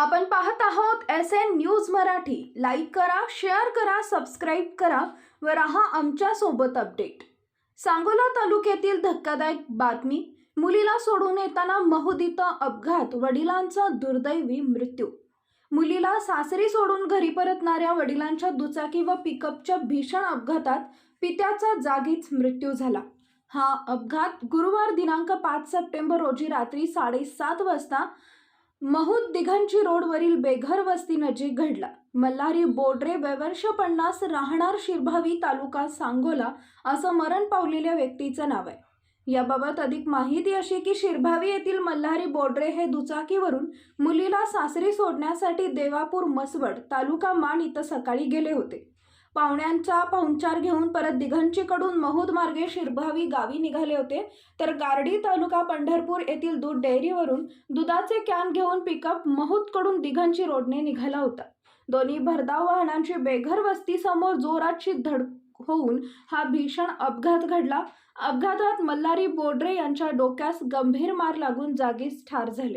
आपण पाहत आहोत S N news Marathi. Like करा शेअर करा सबस्क्राईब करा व राहा आमच्यासोबत अपडेट सांगोला तालुक्यातील धक्कादायक बातमी. मुलीला सोडून येताना महूद अपघात वडिलांचा दुर्दैवी मृत्यू. मुलीला सासरी सोडून घरी परतणाऱ्या वडिलांच्या दुचाकी व पिकअपच्या भीषण अपघातात पित्याचा जागीच मृत्यू झाला. हा अपघात गुरुवार दिनांक पाच सप्टेंबर रोजी रात्री साडेसात वाजता महूद दिघंची रोडवरील बेघर वस्ती नजीक घडला. मल्हारी बोडरे वैवर्ष पन्नास राहणार शिरभावी तालुका सांगोला असं मरण पावलेल्या व्यक्तीचं नाव आहे. याबाबत अधिक माहिती अशी की शिरभावी येथील मल्हारी बोडरे हे दुचाकीवरून मुलीला सासरी सोडण्यासाठी देवापूर मसवड तालुका मान इथं सकाळी गेले होते. पाहुण्यांचा पाहुणचार घेऊन परत दिघंचीकडून महूद मार्गे शिरभावी गावी निघाले होते. तर गार्डी तालुका पंढरपूर येथील दूध डेअरीवरून दुधाचे कॅन घेऊन पिकअप महूदकडून दिघंची रोडने निघाला होता. दोन्ही भरधाव वाहनांची बेघर वस्तीसमोर जोराची धड होऊन हा भीषण अपघात घडला. अपघातात मल्हारी बोडरे यांच्या डोक्यास गंभीर मार लागून जागीच ठार झाले.